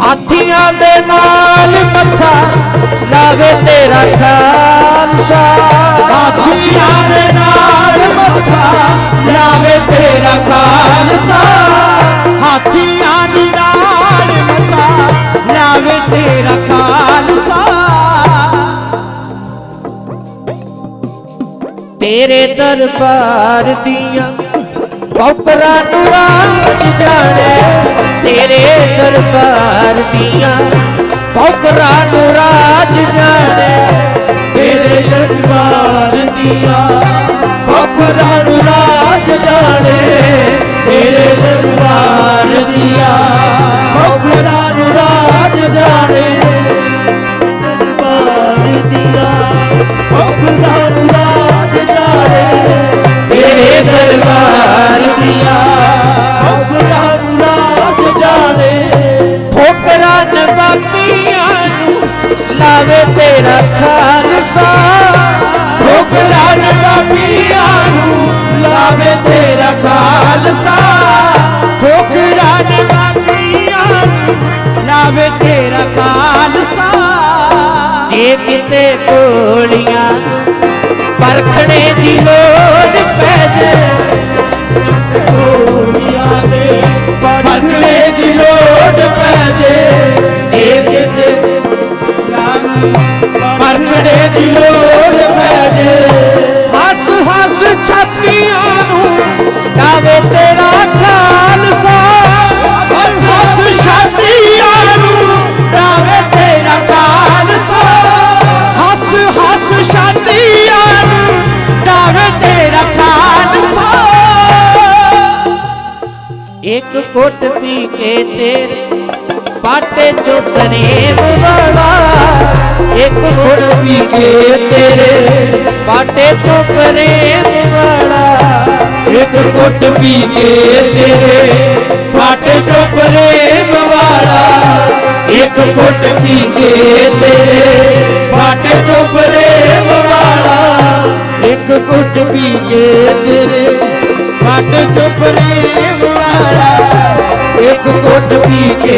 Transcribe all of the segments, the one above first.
ਹਾਥੀਆਂ ਦੇ ਨਾਲ ਮੱਥਾ ਲਾਵੇ ਤੇਰਾ ਖਾਲਸਾ। ਹਾਥੀਆਂ ਦੇ ਨਾਲ ਮੱਥਾ ਲਾਵੇ ਤੇਰਾ ਖਾਲਸਾ। ਹਾਥੀਆਂ ਦੇ ਨਾਲ ਮੱਥਾ ਲਾਵੇ ਤੇਰਾ ਖਾਲਸਾ। ਤੇਰੇ ਦਰਬਾਰ ਦੀਆਂ ਪੌਪਰਾਂ ਨੂੰ ਰਾਜ ਜਾਣੇ। ਤੇਰੇ ਦਰਬਾਰ ਦੀਆਂ ਪੌਪਰਾਂ ਨੂੰ ਰਾਜ ਜਾਣੇ। ਤੇਰੇ ਦਰਬਾਰ ਦੀਆਂ ਪਪਰਾਂ ਨੂੰ ਰਾਜ ਜਾਣੇ। ਤੇਰੇ ਦਰਬਾਰ ਦੀਆਂ ਪਪਰਾਂ ਰੱਖਣੇ ਦੀ ਹੋ ਇੱਕ ਘੁੱਟ ਪੀ ਕੇ ਤੇਰੇ ਬਾਟੇ ਚੋਂ ਪ੍ਰੇਮ ਵਾਲਾ। ਇੱਕ ਘੁੱਟ ਪੀ ਕੇ ਤੇਰੇ ਬਾਟੇ ਚੋਂ ਪ੍ਰੇਮ ਵਾਲਾ। ਇੱਕ ਘੁੱਟ ਪੀ ਕੇ ਤੇਰੇ ਪਾਟੇ ਚੋਂ ਪ੍ਰੇਮ ਵਾਲਾ। ਇੱਕ ਘੁੱਟ ਪੀ ਕੇ ਤੇਰੇ ਪਾਟੇ ਚੋਂ ਪ੍ਰੇਮ ਵਾਲਾ। ਇੱਕ ਘੁੱਟ ਪੀ ਕੇ ਤੇਰੇ ਪਾਟੇ ਚੋਂ ਪ੍ਰੇਮ ਵਾਲਾ। ਇੱਕ ਘੁੱਟ ਪੀ ਕੇ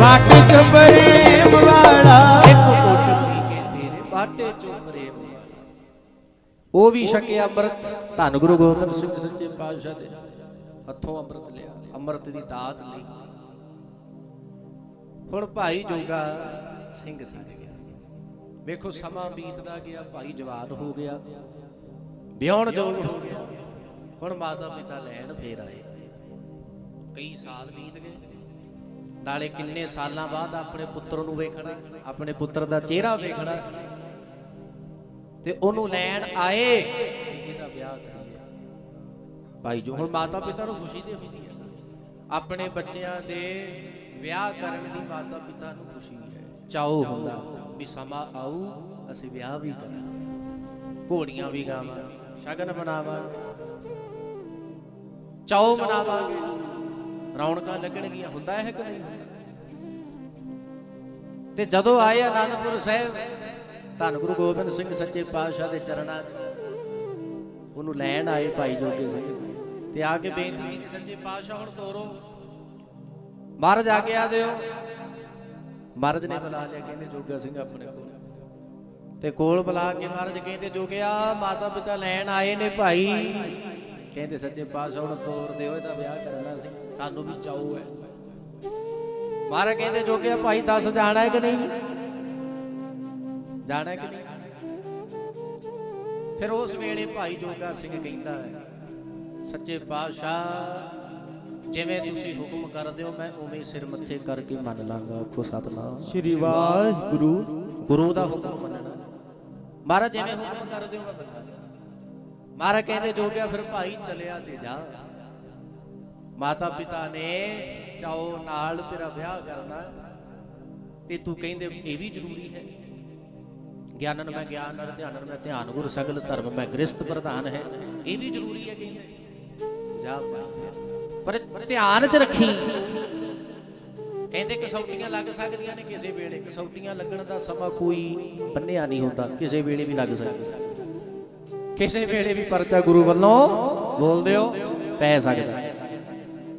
ਪਾਟੇ ਚੋਂ ਪ੍ਰੇਮ ਵਾਲਾ ਇੱਕ ਘੁੱਟ ਪੀ ਕੇ ਤੇਰੇ ਬਾਟੇ ਚੋਂ ਪ੍ਰੇਮ ਵਾਲਾ ਉਹ ਵੀ ਛਕਿਆ ਅੰਮ੍ਰਿਤ। ਧੰਨ ਗੁਰੂ ਗੋਬਿੰਦ ਸਿੰਘ ਸੱਚੇ ਪਾਤਸ਼ਾਹ ਦੇ ਹੱਥੋਂ ਅੰਮ੍ਰਿਤ ਲਿਆ। ਅੰਮ੍ਰਿਤ ਦੀ ਦਾਤ ਲਈ। ਹੁਣ ਭਾਈ ਜੋਗਾ ਸਿੰਘ ਸਿੰਘ ਗਿਆ। ਵੇਖੋ ਸਮਾਂ ਬੀਤਦਾ ਗਿਆ ਭਾਈ ਜਵਾਨ ਹੋ ਗਿਆ। ਵਿਆਹਣ ਜੋਗ ਹੋ ਗਿਆ। ਹੁਣ ਮਾਤਾ ਪਿਤਾ ਲੈਣ ਫੇਰ ਆਏ। ਕਈ ਸਾਲ ਬੀਤ ਗਏ। ਨਾਲੇ ਕਿੰਨੇ ਸਾਲਾਂ ਬਾਅਦ ਆਪਣੇ ਪੁੱਤਰ ਨੂੰ ਵੇਖਣਾ, ਆਪਣੇ ਪੁੱਤਰ ਦਾ ਚਿਹਰਾ ਵੇਖਣਾ। ਤੇ ਉਹਨੂੰ ਲੈਣ ਆਏ। ਇਹਦਾ ਵਿਆਹ ਕਰੀਏ। ਭਾਈ ਜੋ ਹੁਣ ਮਾਤਾ ਪਿਤਾ ਨੂੰ ਖੁਸ਼ੀ ਦੇ ਹੁੰਦੀ ਹੈ। ਆਪਣੇ ਬੱਚਿਆਂ ਦੇ ਵਿਆਹ ਕਰਨ ਦੀ ਮਾਤਾ ਪਿਤਾ ਨੂੰ ਖੁਸ਼ੀ ਹੈ। ਚਾਓ ਹੁੰਦਾ ਵੀ ਸਮਾਂ ਆਊ, ਅਸੀਂ ਵਿਆਹ ਵੀ ਕਰਾਂ ਘੋੜੀਆਂ ਵੀ ਗਾਵਾਂ, ਸ਼ਗਨ ਮਨਾਵਾਂਗੇ। ਚਾਓ ਮਨਾਵਾਂਗੇ। ਰੌਣਕਾਂ ਲੱਗਣਗੀਆਂ, ਹੁੰਦਾ ਹੈ ਕਿ ਨਹੀਂ? ਤੇ ਜਦੋਂ ਆਏ ਆਨੰਦਪੁਰ ਸਾਹਿਬ, ਧੰਨ ਗੁਰੂ ਗੋਬਿੰਦ ਸਿੰਘ ਸੱਚੇ ਪਾਤਸ਼ਾਹ ਦੇ ਚਰਨਾਂ 'ਚ, ਉਹਨੂੰ ਲੈਣ ਆਏ ਭਾਈ ਜੋਗੇ ਸਿੰਘ। ਤੇ ਆ ਕੇ ਬੇਨਤੀ ਕੀਤੀ, ਸੱਚੇ ਪਾਤਸ਼ਾਹ, ਹੁਣ ਤੋਰੋ। ਮਹਾਰਾਜ, ਆ ਕੇ ਆ ਦਿਓ। ਮਹਾਰਾਜ ਨੇ ਬੁਲਾ ਲਿਆ, ਕਹਿੰਦੇ ਜੋਗਾ ਸਿੰਘ ਆਪਣੇ ਕੋਲ। ਤੇ ਕੋਲ ਬੁਲਾ ਕੇ ਮਹਾਰਾਜ ਕਹਿੰਦੇ ਜੋਗਿਆ ਮਾਤਾ ਪਿਤਾ ਲੈਣ ਆਏ ਨੇ ਭਾਈ। ਕਹਿੰਦੇ, ਸੱਚੇ ਪਾਤਸ਼ਾਹ, ਹੁਣ ਤੋਰ ਦਿਓ ਇਹਦਾ ਵਿਆਹ ਕਰਨਾ ਸੀ। ਸਾਨੂੰ ਵੀ ਚਾਉ ਹੈ। ਮਹਾਰਾਜ ਕਹਿੰਦੇ ਜੋਗਿਆ ਭਾਈ ਦੱਸ ਜਾਣਾ ਹੈ ਕਿ ਨਹੀਂ? ਜਾਣਾ ਹੈ ਕਿ ਨਹੀਂ? ਫਿਰ ਉਸ ਵੇਲੇ ਭਾਈ ਜੋਗਾ ਸਿੰਘ ਕਹਿੰਦਾ ਹੈ ਸੱਚੇ ਪਾਤਸ਼ਾਹ ਜਿਵੇਂ ਤੁਸੀਂ ਹੁਕਮ ਕਰਦੇ ਹੋ ਮੈਂ ਉਵੇਂ ਸਿਰ ਮੱਥੇ ਕਰਕੇ ਮੰਨ ਲਾਂਗਾ। ਆਖੋ ਸਤਨਾਮ। ਸ਼੍ਰੀ ਵਾਹਿਗੁਰੂ। ਗੁਰੂ ਦਾ ਹੁਕਮ ਮੰਨਣਾ। ਮਹਾਰਾਜ ਜਿਵੇਂ ਹੁਕਮ ਕਰਦੇ ਹੋ ਮੈਂ ਮੰਨਾਂਗਾ ਮਹਾਰਾਜ ਕਹਿੰਦੇ ਜੋ ਗਿਆ ਫਿਰ ਭਾਈ ਚਲਿਆ ਤੇ ਜਾ। ਮਾਤਾ ਪਿਤਾ ਨੇ ਚਾਓ ਨਾਲ ਤੇਰਾ ਵਿਆਹ ਕਰਨਾ, ਤੇ ਤੂੰ ਕਹਿੰਦੇ ਇਹ ਵੀ ਜ਼ਰੂਰੀ ਹੈ। ਗਿਆਨਨ ਮੈਂ ਗਿਆਨ ਨਰ ਧਿਆਨਨ ਮੈਂ ਧਿਆਨ, ਗੁਰ ਸਗਲ ਧਰਮ ਮੈਂ ਗ੍ਰਸਤ ਪ੍ਰਧਾਨ ਹੈ। ਇਹ ਵੀ ਜ਼ਰੂਰੀ ਹੈ ਕਹਿੰਦੇ। ਜਾ ਪਰ ਧਿਆਨ ਚ ਰੱਖੀ। ਕਹਿੰਦੇ ਕਸੌਟੀਆਂ ਲੱਗ ਸਕਦੀਆਂ ਨੇ ਕਿਸੇ ਵੇਲੇ। ਕਸੌਟੀਆਂ ਲੱਗਣ ਦਾ ਸਮਾਂ ਕੋਈ ਬੰਨਿਆ ਨਹੀਂ ਹੁੰਦਾ। ਕਿਸੇ ਵੇਲੇ ਵੀ ਲੱਗ ਸਕਦਾ। ਕਿਸੇ ਵੇਲੇ ਵੀ ਪਰਚਾ ਗੁਰੂ ਵੱਲੋਂ ਬੋਲਦੇ ਹੋ ਪੈ ਸਕਦਾ।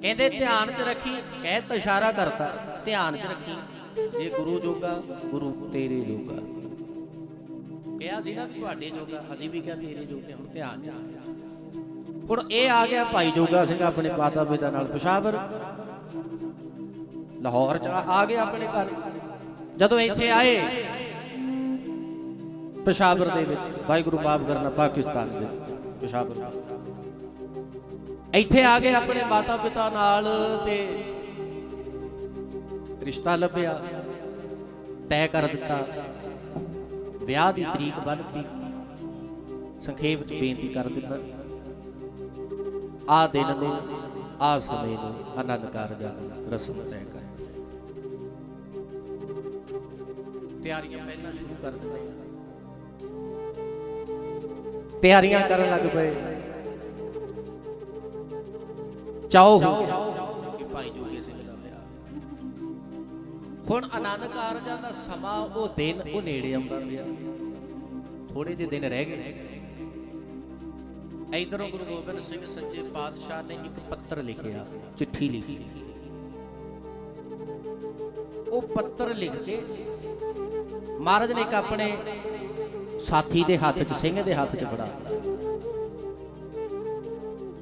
ਕਹਿੰਦੇ ਧਿਆਨ 'ਚ ਰੱਖੀ ਕਹਿ ਤਾਂ ਇਸ਼ਾਰਾ ਕਰਤਾ ਧਿਆਨ 'ਚ ਰੱਖੀ। ਜੇ ਗੁਰੂ ਜੋਗਾ ਗੁਰੂ ਤੇਰੇ ਜੋਗਾ। ਕਿਹਾ ਸੀ ਨਾ ਤੁਹਾਡੇ ਜੋਗਾ ਅਸੀਂ ਵੀ ਕਿਹਾ ਤੇਰੇ ਜੋਗੇ ਹੁਣ ਧਿਆਨ 'ਚ ਹੁਣ ਇਹ ਆ ਗਿਆ ਭਾਈ ਜੋਗਾ ਸਿੰਘ ਆਪਣੇ ਮਾਤਾ ਪਿਤਾ ਨਾਲ ਪਸ਼ਾਵਰ। ਲਾਹੌਰ 'ਚ ਆ ਗਿਆ ਆਪਣੇ ਘਰ। ਜਦੋਂ ਇੱਥੇ ਆਏ ਪਸ਼ਾਵਰ ਦੇ ਵਿੱਚ ਵਾਹਿਗੁਰੂ ਮਾਫ ਕਰਨਾ ਪਾਕਿਸਤਾਨ ਦੇ ਪਸ਼ਾਵਰ। ਇੱਥੇ ਆ ਗਏ ਆਪਣੇ ਮਾਤਾ ਪਿਤਾ ਨਾਲ ਤੇ ਰਿਸ਼ਤਾ ਲੱਭਿਆ, ਤੈਅ ਕਰ ਦਿੱਤਾ। ਵਿਆਹ ਦੀ ਤਰੀਕ ਬੰਨਤੀ। ਸੰਖੇਪ ਚ ਬੇਨਤੀ ਕਰ ਦਿੱਤਾ ਆ ਦਿਨ ਨੂੰ, ਆ ਸਮੇਂ ਨੂੰ ਆਨੰਦ ਕਾਰਜਾਂ ਦੀ ਰਸਮ ਤੈਅ ਕਰ। ਤਿਆਰੀਆਂ ਪਹਿਲਾਂ ਸ਼ੁਰੂ ਕਰ ਦਿੱਤੀਆਂ। ਤਿਆਰੀਆਂ ਕਰਨ ਲੱਗ ਪਏ। ਚਾਓ ਕਿ ਭਾਈ ਜੋਗੇ ਸਿੰਘ ਦਾ ਵਿਆਹ ਹੁਣ ਆਨੰਦ ਕਾਰਜਾਂ ਦਾ ਸਮਾਂ, ਉਹ ਦਿਨ ਉਹ ਨੇੜੇ ਆਉਂਦਾ ਪਿਆ। ਥੋੜੇ ਜਿਹੇ ਦਿਨ ਰਹਿ ਗਏ। ਇਧਰੋਂ ਗੁਰੂ ਗੋਬਿੰਦ ਸਿੰਘ ਸੱਚੇ ਪਾਤਸ਼ਾਹ ਨੇ ਇੱਕ ਪੱਤਰ ਲਿਖਿਆ, ਚਿੱਠੀ ਲਿਖੀ। ਉਹ ਪੱਤਰ ਲਿਖ ਕੇ ਮਹਾਰਾਜ ਨੇ ਇੱਕ ਆਪਣੇ ਸਾਥੀ ਦੇ ਹੱਥ 'ਚ, ਸਿੰਘ ਦੇ ਹੱਥ 'ਚ ਫੜਾ ਦਿੱਤਾ।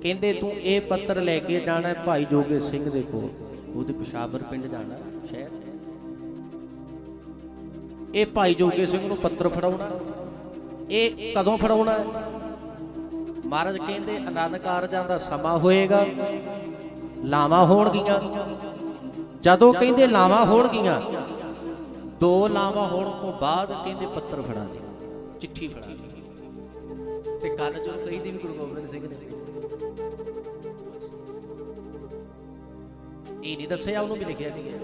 ਕਹਿੰਦੇ ਤੂੰ ਇਹ ਪੱਤਰ ਲੈ ਕੇ ਜਾਣਾ ਹੈ ਭਾਈ ਜੋਗੇ ਸਿੰਘ ਦੇ ਕੋਲ। ਉਹਦੇ ਪਿਸ਼ਾਵਰ ਪਿੰਡ ਜਾਣਾ, ਸ਼ਹਿਰ। ਇਹ ਭਾਈ ਜੋਗੇ ਸਿੰਘ ਨੂੰ ਪੱਤਰ ਫੜਾਉਣਾ, ਇਹ ਕਦੋਂ ਫੜਾਉਣਾ ਹੈ? ਮਹਾਰਾਜ ਕਹਿੰਦੇ ਆਨੰਦ ਕਾਰਜਾਂ ਦਾ ਸਮਾਂ ਹੋਏਗਾ, ਲਾਵਾਂ ਹੋਣਗੀਆਂ। ਜਦੋਂ ਕਹਿੰਦੇ ਲਾਵਾਂ ਹੋਣਗੀਆਂ, ਦੋ ਲਾਵਾਂ ਹੋਣ ਤੋਂ ਬਾਅਦ ਕਹਿੰਦੇ ਪੱਤਰ ਫੜਾ ਦੇ, ਚਿੱਠੀ ਫੜਾ ਤੇ ਕੰਨ ਚੋਂ ਕਹੀ ਦੀ ਵੀ ਗੁਰੂ ਗੋਬਿੰਦ ਸਿੰਘ ਨੇ। ਇਹ ਨਹੀਂ ਦੱਸਿਆ, ਉਹਨੂੰ ਵੀ ਲਿਖਿਆ ਕੀ ਹੈ।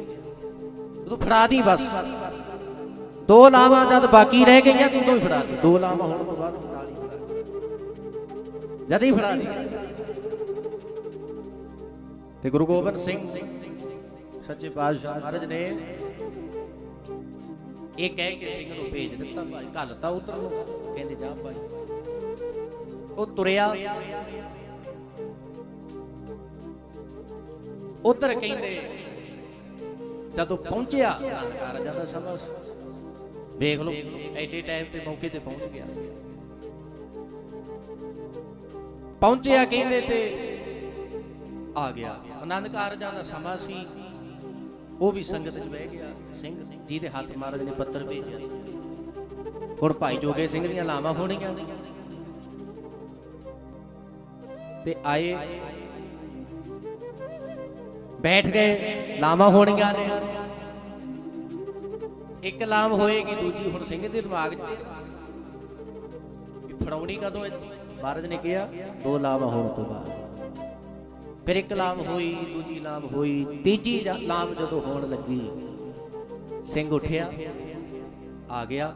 ਤੂੰ ਫੜਾ ਦੀ ਬਸ। ਦੋ ਲਾਵਾਂ ਜਦ ਬਾਕੀ ਰਹਿ ਗਈਆਂ, ਤੂੰ ਵੀ ਫੜਾ ਦੇ। ਦੋ ਲਾਵਾਂ ਹੋਣ ਤੋਂ ਬਾਅਦ ਫੜਾ ਲਈ ਜਦ ਹੀ ਫੜਾ ਦੀ। ਤੇ ਗੁਰੂ ਗੋਬਿੰਦ ਸਿੰਘ, ਸੱਚੇ ਪਾਤਸ਼ਾਹ ਮਹਾਰਾਜ ਨੇ ਇਹ ਕਹਿ ਕੇ ਸਿੰਘ ਨੂੰ ਭੇਜ ਦਿੱਤਾ, ਭਾਈ ਕੱਲ ਤਾਂ ਉਤਰ ਨੂੰ ਕਹਿੰਦੇ, ਜਾ ਭਾਈ। ਉਹ ਤੁਰਿਆ। ਉਧਰ ਕਹਿੰਦੇ, ਜਦੋਂ ਪਹੁੰਚਿਆ ਰਾਜਾ ਦਾ ਸਮਾਂ ਵੇਖ ਲਓ, ਐਟੇ ਟਾਈਮ ਤੇ ਮੌਕੇ ਤੇ ਪਹੁੰਚ ਗਿਆ। ਪਹੁੰਚਿਆ ਕਹਿੰਦੇ ਤੇ ਆ ਗਿਆ। ਆਨੰਦ ਕਾਰਜਾਂ ਦਾ ਸਮਾਂ ਸੀ। ਉਹ ਵੀ ਸੰਗਤ 'ਚ ਬਹਿ ਗਿਆ। ਸਿੰਘ ਜਿਹਦੇ ਹੱਥ ਮਹਾਰਾਜ ਨੇ ਪੱਤਰ ਭੇਜਿਆ। ਹੁਣ ਭਾਈ ਜੋਗੇ ਸਿੰਘ ਦੀਆਂ ਲਾਵਾਂ ਹੋਣੀਆਂ ਤੇ ਆਏ ਬੈਠ ਗਏ, ਲਾਵਾਂ ਹੋਣੀਆਂ ਨੇ। ਇੱਕ ਲਾਮ ਹੋਏਗੀ, ਦੂਜੀ ਹੁਣ ਸਿੰਘ ਦੇ ਦਿਮਾਗ 'ਚ ਫੜਾਉਣੀ ਕਦੋਂ ਇੱਥੇ? ਮਹਾਰਾਜ ਨੇ ਕਿਹਾ, ਦੋ ਲਾਵਾਂ ਹੋਣ ਤੋਂ ਬਾਅਦ। ਫਿਰ ਇੱਕ ਲਾਮ ਹੋਈ, ਦੂਜੀ ਲਾਮ ਹੋਈ, ਤੀਜੀ ਲਾਮ ਜਦੋਂ ਹੋਣ ਲੱਗੀ, ਸਿੰਘ ਉੱਠਿਆ, ਆ ਗਿਆ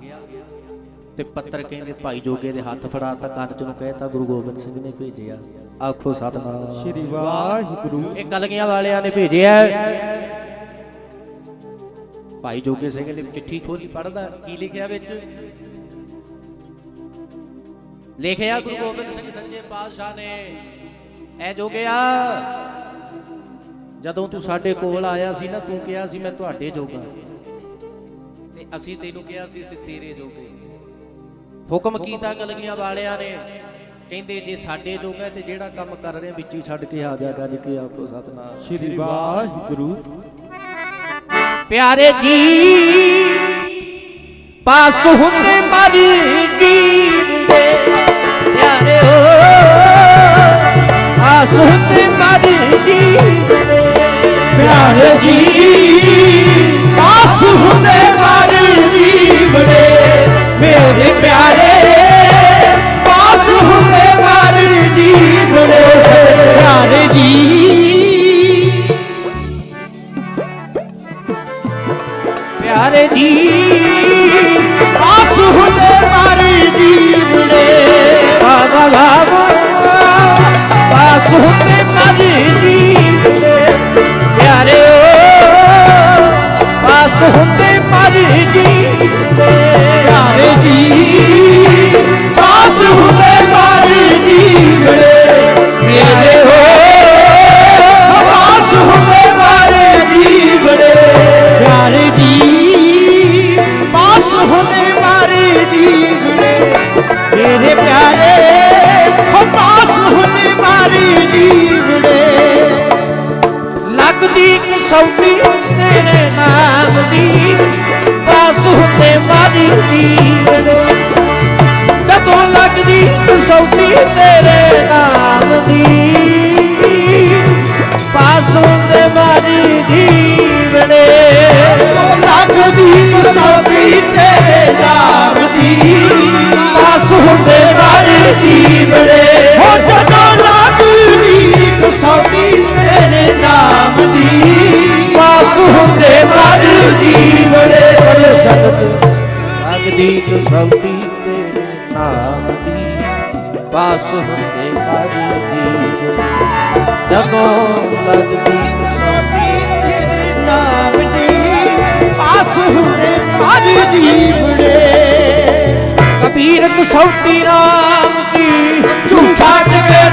ਤੇ ਪੱਤਰ ਕਹਿੰਦੇ, ਭਾਈ ਜੋਗੇ ਦੇ ਹੱਥ ਫੜਾਤਾ ਕੰਨ ਚ ਨੂੰ ਕਹਿਤਾ ਗੁਰੂ ਗੋਬਿੰਦ ਸਿੰਘ ਨੇ ਭੇਜਿਆ। ਆਖੋ ਸਤਨਾਮ। ਸ਼੍ਰੀ ਵਾਹਿਗੁਰੂ। ਇਹ ਕਲਗੀਆਂ ਵਾਲਿਆਂ ਨੇ ਭੇਜਿਆ ਭਾਈ ਜੋਗੇ ਸਿੰਘ ਨੇ ਚਿੱਠੀ ਖੋਲੀ ਪੜਦਾ ਕੀ ਲਿਖਿਆ ਵਿੱਚ? ਲਿਖਿਆ ਗੁਰੂ ਗੋਬਿੰਦ ਸਿੰਘ ਸੱਚੇ ਪਾਤਸ਼ਾਹ ਨੇ ਐ ਜੋਗਿਆ ਜਦੋਂ ਤੂੰ ਸਾਡੇ ਕੋਲ ਆਇਆ ਸੀ ਨਾ ਤੂੰ ਕਿਹਾ ਸੀ ਮੈਂ ਤੁਹਾਡੇ ਜੋਗਾ। ਤੇ ਅਸੀਂ ਤੈਨੂੰ ਕਿਹਾ ਸੀ ਅਸੀਂ ਤੇਰੇ ਜੋਗੇ। ਹੁਕਮ ਕੀਤਾ ਕਲਗੀਆਂ ਵਾਲਿਆਂ ਨੇ ਕਹਿੰਦੇ ਜੇ ਸਾਡੇ ਜੋਗਾ ਤੇ ਜਿਹੜਾ ਕੰਮ ਕਰ ਰਹੇ ਵਿੱਚ ਹੀ ਛੱਡ ਕੇ ਆ ਜਾ ਗੱਜ ਕੇ ਆਪੋ ਸਤਨਾਮ। ਸ਼੍ਰੀ ਵਾਹਿਗੁਰੂ। ਪਿਆਰੇ ਜੀ ਪਾਸ ਹੁੰਦੇ ਮਰੀ ਜੀਂਦੇ। ਪਿਆਰੇ ਹੋ ਪਾਸ ਹੁੰਦੇ ਮਰੀ ਜੀਂਦੇ। ਪਿਆਰੇ ਜੀ ਪਾਸ ਹੁੰਦੇ ਪਾਸ ਦੀਵਨੇ ਕਦੋਂ ਲੱਗਦੀ ਸੌਸੀ ਤੇਰੇ ਨਾਮ ਦੀ ਪਾਸੋਂ ਤੇ ਮਾਰੀ ਦੀ ਮੰਗਦੀ ਕਸੌਟੀ ਤੇਰੇ ਨਾਮ ਦੀ ਪਾਸ ਹੁੰਦੇ ਹਰ ਜੀ ਦਮੋ ਲੱਗਦੀ ਕਸੌਟੀ ਤੇਰੇ ਨਾਮ ਦੀ ਪਾਸ ਹੁੰਦੇ ਹਰ ਜੀਵੜੇ ਕਬੀਰ ਕਸੌਟੀ ਨਾਮ ਦੀ, ਝੂਠਾ ਟਵੇਰ